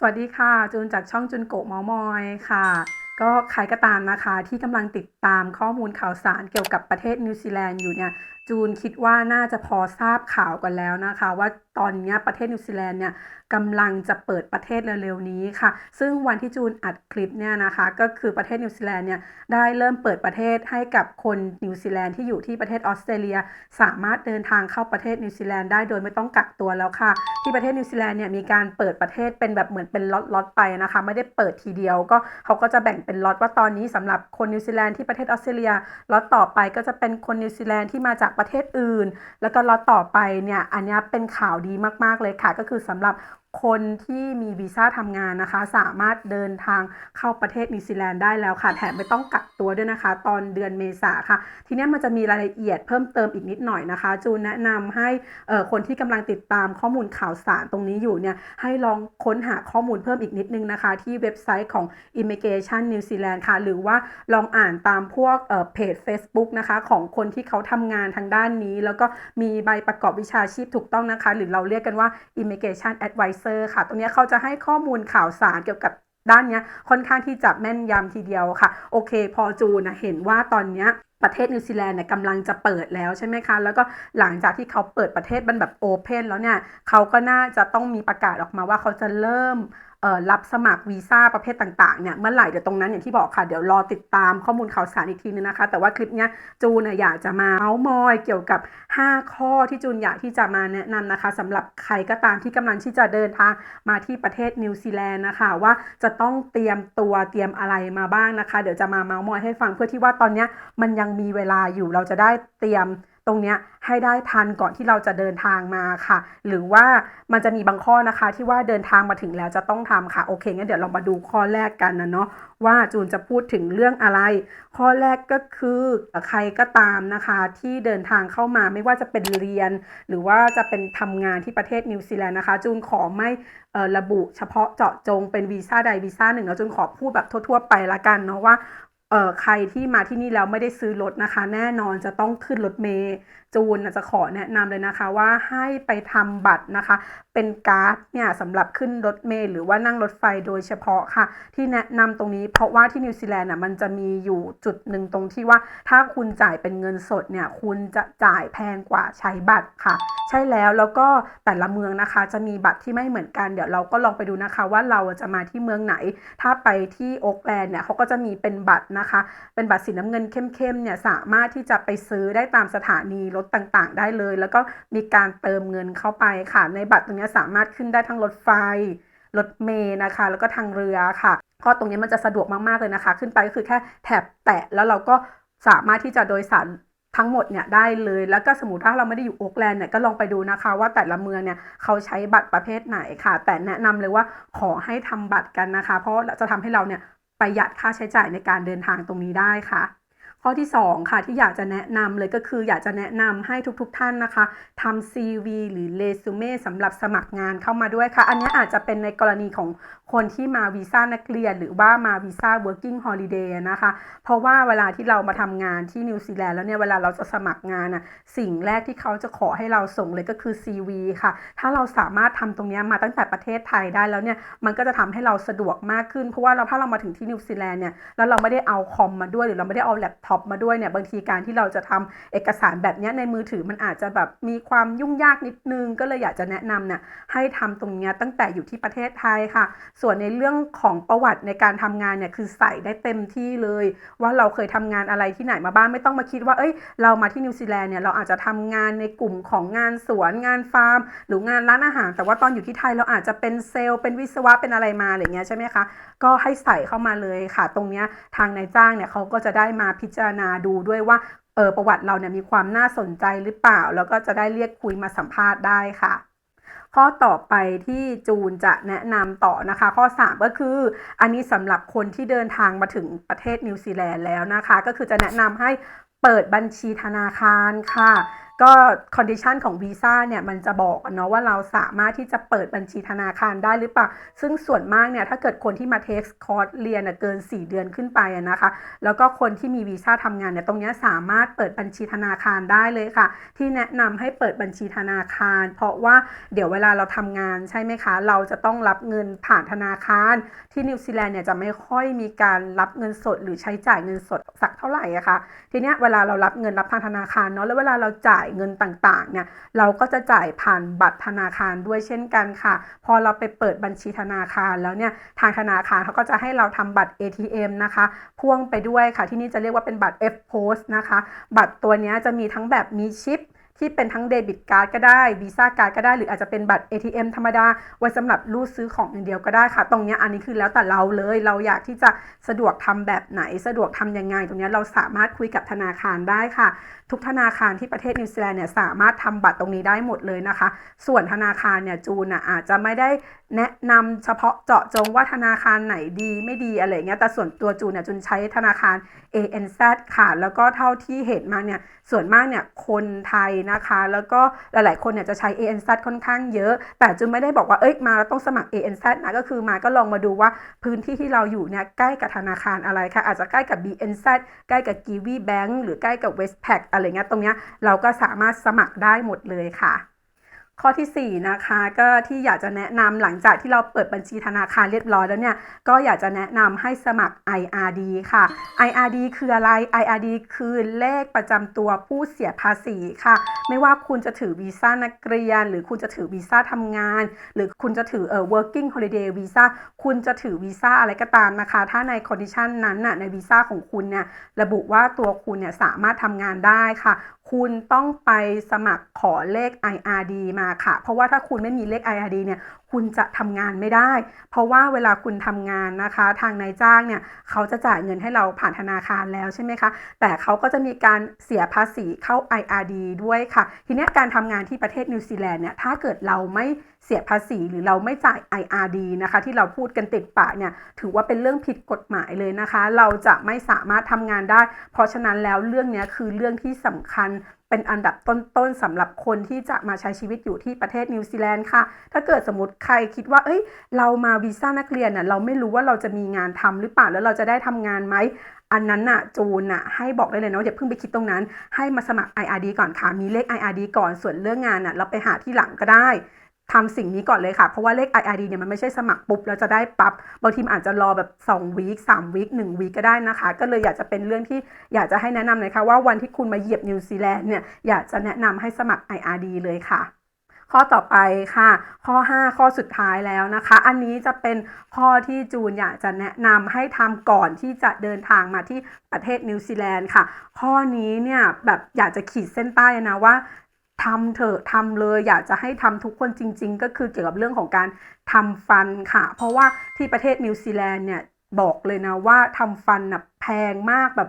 สวัสดีค่ะ จูนจากช่องจุนโกะมอมอยค่ะ ก็ใครก็ตามนะคะที่กำลังติดตามข้อมูลข่าวสารเกี่ยวกับประเทศนิวซีแลนด์อยู่เนี่ย จูนคิดว่าน่าจะพอทราบข่าวกันแล้วนะคะ ว่าตอนนี้ประเทศนิวซีแลนด์เนี่ยกำลังจะเปิดประเทศเร็วๆนี้ค่ะ ซึ่งวันที่จูนอัดคลิปเนี่ยนะคะ ก็คือประเทศนิวซีแลนด์เนี่ยได้เริ่มเปิดประเทศให้กับคนนิวซีแลนด์ที่อยู่ที่ประเทศออสเตรเลีย สามารถเดินทางเข้าประเทศนิวซีแลนด์ได้โดยไม่ต้องกักตัวแล้วค่ะ ที่ประเทศนิวซีแลนด์เนี่ยมีการเปิดประเทศเป็นแบบเหมือนเป็นล็อตๆไปนะคะ ไม่ได้เปิดทีเดียวก็เขาก็จะแบ่งเป็นล็อตว่าตอนนี้สำหรับคนนิวซีแลนด์ที่ประเทศออสเตรเลียล็อตต่อไปก็จะเป็นคนนิวซีแลนด์ที่มาจากประเทศอื่น แล้วก็ล็อตต่อไปเนี่ยอันนี้เป็นข่าวดีมากๆเลยค่ะ ก็คือสำหรับ คนที่มีวีซ่าทำงานนะคะ สามารถเดินทางเข้าประเทศนิวซีแลนด์ได้แล้วค่ะ แถมไม่ต้องกักตัวด้วยนะคะ ตอนเดือนเมษาค่ะ ทีนี้มันจะมีรายละเอียดเพิ่มเติมอีกนิดหน่อยนะคะ จูนแนะนำให้คนที่กำลังติดตามข้อมูลข่าวสารตรงนี้อยู่เนี่ย ให้ลองค้นหาข้อมูลเพิ่มอีกนิดนึงนะคะ ที่เว็บไซต์ของ Immigration New Zealand ค่ะ หรือว่าลองอ่านตามพวกเอ่อเพจ Facebook นะคะของคนที่เขาทำงานทางด้านนี้ แล้วก็มีใบประกอบวิชาชีพถูกต้องนะคะ หรือเราเรียกกันว่า Immigration Advisor ค่ะ ตรงนี้เขาจะให้ข้อมูลข่าวสารเกี่ยวกับด้านนี้ค่อนข้างที่จะแม่นยำทีเดียวค่ะ โอเค พอจูนะเห็นว่าตอนนี้ประเทศนิวซีแลนด์เนี่ยกำลังจะเปิดแล้วใช่ไหมคะ แล้วก็หลังจากที่เขาเปิดประเทศมันแบบโอเพนแล้วเนี่ยเขาก็น่าจะต้องมีประกาศออกมาว่าเขาจะเริ่ม รับสมัครวีซ่าประเภทต่างๆเนี่ยเมื่อไหร่เดี๋ยวตรงนั้นอย่างที่บอกค่ะเดี๋ยวรอติดตามข้อมูลข่าวสารอีกทีนึงนะคะ แต่ว่าคลิปเนี้ยจูนน่ะอยากจะมาเมาส์มอยเกี่ยวกับ 5 ข้อที่จูนอยากที่จะมาแนะนำนะคะสำหรับใครก็ตามที่กำลังที่จะเดินทางมาที่ประเทศนิวซีแลนด์นะคะว่าจะต้องเตรียมตัวเตรียมอะไรมาบ้างนะคะ เดี๋ยวจะมาเมาส์มอยให้ฟังเพื่อที่ว่าตอนเนี้ยมันยังมีเวลาอยู่เราจะได้เตรียม ตรงนี้ให้ได้ทันก่อนที่เราจะเดินทางมาค่ะ หรือว่ามันจะมีบางข้อนะคะที่ว่าเดินทางมาถึงแล้วจะต้องทำค่ะโอเคงั้นเดี๋ยวเรามาดูข้อแรกกันนะเนาะว่าจูนจะพูดถึงเรื่องอะไร ข้อแรกก็คือใครก็ตามนะคะ ที่เดินทางเข้ามาไม่ว่าจะเป็นเรียน หรือว่าจะเป็นทำงานที่ประเทศนิวซีแลนด์นะคะ จูนขอไม่ระบุเฉพาะเจาะจงเป็นวีซ่าใดวีซ่าหนึ่งแล้วจูนขอพูดแบบทั่ว ๆ ไปละกันเนาะว่า เอ่อใครที่มาที่นี่แล้วไม่ได้ซื้อรถนะคะ แน่นอนจะต้องขึ้นรถเมล์จูนจะขอแนะนำเลยนะคะว่าให้ไปทำบัตรนะคะ เป็นการ์ดเนี่ยสำหรับขึ้นรถเมล์หรือว่านั่งรถไฟโดยเฉพาะค่ะ ที่แนะนำตรงนี้เพราะว่าที่นิวซีแลนด์น่ะมันจะมีอยู่จุดหนึ่งตรงที่ว่า ถ้าคุณจ่ายเป็นเงินสดเนี่ยคุณจะจ่ายแพงกว่าใช้บัตรค่ะ ใช่แล้วแล้วก็แต่ละเมืองนะคะ จะมีบัตรที่ไม่เหมือนกันเดี๋ยวเราก็ลองไปดูนะคะ ว่าเราจะมาที่เมืองไหน ถ้าไปที่โอ๊กแลนด์เนี่ยเขาก็จะมีเป็นบัตรนะคะ เป็นบัตรสีน้ำเงินเข้มๆเนี่ยสามารถที่จะไปซื้อได้ตามสถานีรถต่างๆ ได้เลย แล้วก็มีการเติมเงินเข้าไปค่ะ ในบัตรตรงนี้สามารถขึ้นได้ทั้งรถไฟรถเมล์นะคะ แล้วก็ทางเรือค่ะก็ตรงนี้มันจะสะดวกมากๆเลยนะคะ ขึ้นไปก็คือแค่แถบแตะแล้วเราก็สามารถที่จะโดยสารทั้งหมดเนี่ยได้เลย แล้วก็สมมติถ้าเราไม่ได้อยู่โอ๊กแลนด์เนี่ยก็ลองไปดูนะคะ ว่าแต่ละเมืองเนี่ยเขาใช้บัตรประเภทไหนค่ะ แต่แนะนำเลยว่าขอให้ทำบัตรกันนะคะ เพราะจะทำให้เราเนี่ย ประหยัดค่าใช้จ่ายในการเดินทางตรงนี้ได้ค่ะ ข้อที่ 2 ค่ะ ที่อยากจะแนะนำเลยก็คืออยากจะแนะนำให้ทุกๆทท่านนะคะทำ CV หรือเรซูเม่สำหรับสมัครงานเข้ามาด้วยค่ะ อันนี้อาจจะเป็นในกรณีของคนที่มาวีซ่านักเรียน หรือว่ามาวีซ่า working holiday นะคะ เพราะว่าเวลาที่เรามาทำงานที่นิวซีแลนด์แล้วเนี่ยเวลาเราจะสมัครงานอะสิ่งแรกที่เขาจะขอให้เราส่งเลยก็คือ CV ค่ะ ถ้าเราสามารถทำตรงนี้มาตั้งแต่ประเทศไทยได้แล้วเนี่ยมันก็จะทำให้เราสะดวกมากขึ้น เพราะว่าเราถ้าเรามาถึงที่นิวซีแลนด์เนี่ยแล้วเราไม่ได้เอาคอมมาด้วยหรือเราไม่ได้เอาแล็ปท็อปมาด้วยเนี่ยบางทีการที่เราจะทำเอกสารแบบนี้ในมือถือมันอาจจะแบบมีความยุ่งยากนิดนึง ก็เลยอยากจะแนะนำเนี่ยให้ทำตรงนี้ตั้งแต่อยู่ที่ประเทศไทยค่ะ ส่วนในเรื่องของประวัติในการทำงานเนี่ยคือใส่ได้เต็มที่เลย ว่าเราเคยทำงานอะไรที่ไหนมาบ้างไม่ต้องมาคิดว่าเอ้ยเรามาที่นิวซีแลนด์เนี่ยเราอาจจะทำงานในกลุ่มของงานสวนงานฟาร์ม หรืองานร้านอาหาร แต่ว่าตอนอยู่ที่ไทยเราอาจจะเป็นเซลล์เป็นวิศวะเป็นอะไรมาอะไรเงี้ยใช่ไหมคะก็ให้ใส่เข้ามาเลยค่ะ ตรงนี้ทางนายจ้างเนี่ยเขาก็จะได้มาพิจารณาดูด้วยว่าเออประวัติเราเนี่ยมีความน่าสนใจหรือเปล่า แล้วก็จะได้เรียกคุยมาสัมภาษณ์ได้ค่ะ ข้อต่อไปที่จูนจะแนะนำต่อนะคะ ข้อ 3 ก็คือ อันนี้สำหรับคนที่เดินทางมาถึงประเทศนิวซีแลนด์แล้วนะคะ ก็คือจะแนะนำให้เปิดบัญชีธนาคารค่ะ ก็คอนดิชันของวีซ่าเนี่ยมันจะบอกเนาะว่าเราสามารถที่จะเปิดบัญชีธนาคารได้หรือเปล่า ซึ่งส่วนมากเนี่ยถ้าเกิดคนที่มาเทคคอร์สเรียนเกิน 4 เดือนขึ้นไปนะคะ แล้วก็คนที่มีวีซ่าทำงานเนี่ยตรงนี้สามารถเปิดบัญชีธนาคารได้เลยค่ะ ที่แนะนำให้เปิดบัญชีธนาคาร เพราะว่าเดี๋ยวเวลาเราทำงานใช่ไหมคะ เราจะต้องรับเงินผ่านธนาคาร ที่นิวซีแลนด์เนี่ยจะไม่ค่อยมีการรับเงินสด หรือใช้จ่ายเงินสดสักเท่าไหร่อะค่ะทีเนี้ยเวลาเรารับเงินรับทางธนาคารเนาะแล้วเวลาเราจ่ายเงินต่างๆเนี่ยเราก็จะจ่ายผ่านบัตรธนาคารด้วยเช่นกันค่ะ พอเราไปเปิดบัญชีธนาคารแล้วเนี่ยทางธนาคารเขาก็จะให้เราทำบัตร ATM นะคะ พ่วงไปด้วยค่ะที่นี่จะเรียกว่าเป็นบัตร F Post นะคะ บัตรตัวนี้จะมีทั้งแบบมีชิป ที่เป็นทั้งเดบิตการ์ดก็ได้วีซ่าการ์ดก็ได้ หรืออาจจะเป็นบัตร ATM ธรรมดา ไว้สำหรับรูดซื้อของอย่างเดียวก็ได้ค่ะ ตรงนี้อันนี้คือแล้วแต่เราเลย เราอยากที่จะสะดวกทำแบบไหน สะดวกทำยังไง ตรงนี้เราสามารถคุยกับธนาคารได้ค่ะ ทุกธนาคารที่ประเทศนิวซีแลนด์เนี่ยสามารถทำบัตรตรงนี้ได้หมดเลยนะคะ ส่วนธนาคารเนี่ยจูนอะอาจจะไม่ได้แนะนำเฉพาะเจาะจงว่าธนาคารไหนดีไม่ดีอะไรเงี้ยแต่ส่วนตัวจูนเนี่ยจูนใช้ธนาคาร ANZ ค่ะ แล้วก็เท่าที่เห็นมาเนี่ย ส่วนมากเนี่ยคนไทยนะคะ แล้วก็หลาย ๆ คนเนี่ยจะใช้ ANZ ค่อนข้างเยอะ แต่จูนไม่ได้บอกว่าเอ้ยมาแล้วต้องสมัคร ANZ นะก็คือมาก็ลองมาดูว่าพื้นที่ที่เราอยู่เนี่ยใกล้กับธนาคารอะไรค่ะอาจจะใกล้กับ BNZ ใกล้กับ Kiwi Bank หรือใกล้กับ Westpac อะไรเงี้ยตรงเนี้ยเราก็สามารถสมัครได้หมดเลยค่ะ ข้อที่ 4 นะคะก็ที่อยากจะแนะนำหลังจากที่เราเปิดบัญชีธนาคารเรียบร้อยแล้วเนี่ย ก็อยากจะแนะนำให้สมัคร IRD ค่ะ IRD คืออะไร IRD คือเลขประจำตัวผู้เสียภาษีค่ะ ไม่ว่าคุณจะถือวีซ่านักเรียน หรือคุณจะถือวีซ่าทำงาน หรือคุณจะถือเอ่อ working holiday visa คุณจะถือวีซ่าอะไรก็ตามนะคะ ถ้าใน condition นั้นน่ะในวีซ่าของคุณเนี่ยระบุว่าตัวคุณเนี่ยสามารถทำงานได้ค่ะ คุณต้องไปสมัครขอเลข IRD มาค่ะ เพราะว่าถ้าคุณไม่มีเลข IRD เนี่ยคุณจะทำงานไม่ได้ เพราะว่าเวลาคุณทำงานนะคะ ทางนายจ้างเนี่ยเขาจะจ่ายเงินให้เราผ่านธนาคารแล้วใช่ไหมคะ แต่เขาก็จะมีการเสียภาษีเข้า IRD ด้วยค่ะ ทีนี้การทำงานที่ประเทศนิวซีแลนด์เนี่ยถ้าเกิดเราไม่เสียภาษีหรือเราไม่จ่าย IRD นะคะ ที่เราพูดกันติดปากเนี่ยถือว่าเป็นเรื่องผิดกฎหมายเลยนะคะ เราจะไม่สามารถทำงานได้ เพราะฉะนั้นแล้วเรื่องนี้คือเรื่องที่สำคัญเป็นอันดับต้นๆสำหรับคนที่จะมาใช้ชีวิตอยู่ที่ประเทศนิวซีแลนด์ค่ะ ถ้าเกิดสมมติใครคิดว่า เอ้ย เรามาวีซ่านักเรียนน่ะเราไม่รู้ว่าเราจะมีงานทำหรือเปล่าแล้วเราจะได้ทำงานไหมอันนั้นน่ะจูนน่ะให้บอกได้เลยนะว่าอย่าเพิ่งไปคิดตรงนั้น ให้มาสมัคร IRD ก่อนค่ะ มีเลข IRD ก่อนส่วนเรื่องงานน่ะเราไปหาที่หลังก็ได้ ทำสิ่งนี้ก่อนเลยค่ะ เพราะว่าเลข IRD เนี่ยมันไม่ใช่สมัครปุ๊บแล้วจะได้ปับ๊บบางทีมอาจจะรอแบบ2วีค3วีค1วีคก็ได้นะคะ ก็เลยอยากจะเป็นเรื่องที่อยากจะให้แนะนำเลยค่ะว่าวันที่คุณมาเหยียบนิวซีแลนด์เนี่ยอยากจะแนะนำให้สมัคร IRD เลยค่ะข้อต่อไปค่ะ ข้อ 5 ข้อสุดท้ายแล้วนะคะ อันนี้จะเป็นข้อที่จูนอยากจะแนะนำให้ทำก่อนที่จะเดินทางมาที่ประเทศนิวซีแลนด์ค่ะ ข้อนี้เนี่ยแบบอยากจะขีดเส้นใต้นะว่า ทำเถอะทำเลย อยากจะให้ทำทุกคนจริง ๆ ก็คือเกี่ยวกับเรื่องของการทำฟันค่ะ เพราะว่าที่ประเทศนิวซีแลนด์เนี่ยบอกเลยนะว่าทำฟันน่ะแพงมากแบบ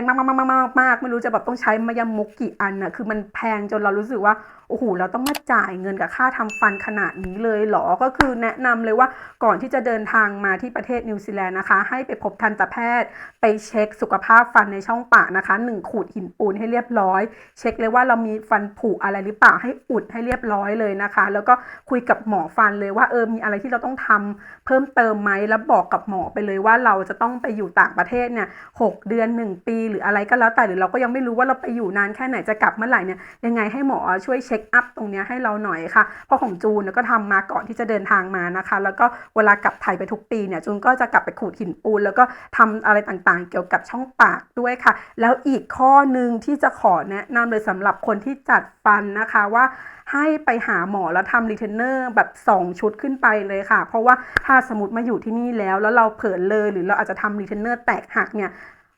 งมากมากมากมากมากไม่รู้จะแบบต้องใช้มายามุกกี่อันน่ะคือมันแพงจนเรารู้สึกว่าโอ้โหเราต้องมาจ่ายเงินกับค่าทำฟันขนาดนี้เลยเหรอก็คือแนะนำเลยว่าก่อนที่จะเดินทางมาที่ประเทศนิวซีแลนด์นะคะ ให้ไปพบทันตแพทย์ ไปเช็คสุขภาพฟันในช่องปากนะคะหนึ่งขูดหินปูนให้เรียบร้อย เช็คเลยว่าเรามีฟันผุอะไรหรือเปล่าให้อุดให้เรียบร้อยเลยนะคะ แล้วก็คุยกับหมอฟันเลยว่าเออมีอะไรที่เราต้องทำเพิ่มเติมไหมแล้วบอกกับหมอไปเลยว่าเราจะต้องไปอยู่ต่างประเทศเนี่ยหกเดือน 1 ปีหรืออะไรก็แล้วแต่หรือเราก็ยังไม่รู้ว่าเราไปอยู่นานแค่ไหนจะกลับเมื่อไหร่เนี่ยยังไงให้หมอช่วยเช็คอัพตรงนี้ให้เราหน่อยค่ะเพราะของจูนก็ทำมาก่อนที่จะเดินทางมานะคะ แล้วก็เวลากลับไทยไปทุกปีเนี่ยจูนก็จะกลับไปขูดหินปูน แล้วก็ทำอะไรต่างๆ เกี่ยวกับช่องปากด้วยค่ะ แล้วอีกข้อหนึ่งที่จะขอแนะนำเลยสำหรับคนที่จัดฟันนะคะว่าให้ไปหาหมอแล้วทำรีเทนเนอร์แบบ 2 ชุดขึ้นไปเลยค่ะ เพราะว่าถ้าสมมติมาอยู่ที่นี่แล้ว แล้วเราเผลอเลยหรือเราอาจจะทำรีเทนเนอร์แตกหักเนี่ย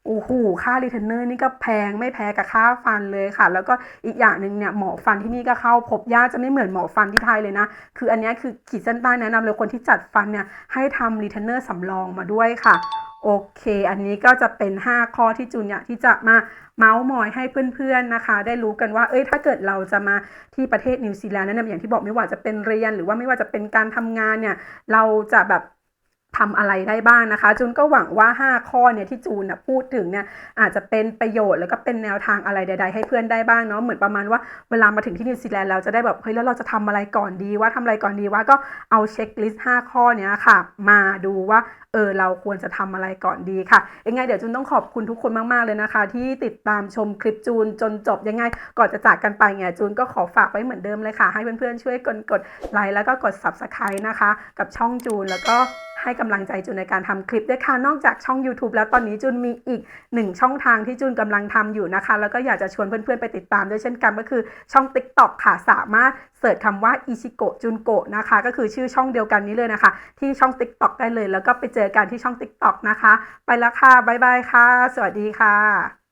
โอ้โหค่ารีเทนเนอร์นี่ก็แพงไม่แพ้กับค่าฟันเลยค่ะ แล้วก็อีกอย่างหนึ่งเนี่ยหมอฟันที่นี่ก็เข้าพบยากจะไม่เหมือนหมอฟันที่ไทยเลยนะ คืออันนี้คือขีดเส้นใต้แนะนำเลยคนที่จัดฟันเนี่ยให้ทำรีเทนเนอร์สำรองมาด้วยค่ะโอเค อันนี้ก็จะเป็น 5 ข้อที่จูนอยากที่จะมาเมาส์มอยให้เพื่อนๆนะคะ ได้รู้กันว่า เอ้ย ถ้าเกิดเราจะมาที่ประเทศนิวซีแลนด์นั้นนะอย่างที่บอกไม่ว่าจะเป็นเรียน หรือว่าไม่ว่าจะเป็นการทำงานเนี่ย เราจะแบบ ทำอะไรได้บ้างนะคะ จูนก็หวังว่า 5 ข้อเนี่ยที่จูนนะพูดถึงเนี่ยอาจจะเป็นประโยชน์แล้วก็เป็นแนวทางอะไรใด ๆ ให้เพื่อนได้บ้างเนาะเหมือนประมาณว่าเวลามาถึงที่นิวซีแลนด์เราจะได้แบบเฮ้ยแล้วเราจะทำอะไรก่อนดีว่าทำอะไรก่อนดีว่าก็เอาเช็คลิสต์5ข้อเนี้ยค่ะ มาดูว่าเออเราควรจะทำอะไรก่อนดีค่ะยังไงเดี๋ยวจูนต้องขอบคุณทุกคนมาก ๆ เลยนะคะ ที่ติดตามชมคลิปจูนจนจบยังไงก่อนจะจากกันไปเนี่ยจูนก็ขอฝากไว้เหมือนเดิมเลยค่ะ ให้เพื่อนๆช่วยกดกดไลค์แล้วก็กด subscribe นะคะ กับช่องจูนแล้วก็ ให้กำลังใจจูนในการทำคลิปด้วยค่ะ นอกจากช่อง YouTube แล้วตอนนี้จูนมีอีกหนึ่งช่องทางที่จูนกำลังทำอยู่นะคะ แล้วก็อยากจะชวนเพื่อนๆไปติดตามด้วยเช่นกันก็คือช่อง TikTok ค่ะสามารถเสิร์ชคำว่าอิชิโกะจุนโกะนะคะ ก็คือชื่อช่องเดียวกันนี้เลยนะคะ ที่ช่อง TikTok ได้เลย แล้วก็ไปเจอกันที่ช่อง TikTok นะคะ ไปแล้วค่ะบ๊ายบายค่ะ สวัสดีค่ะ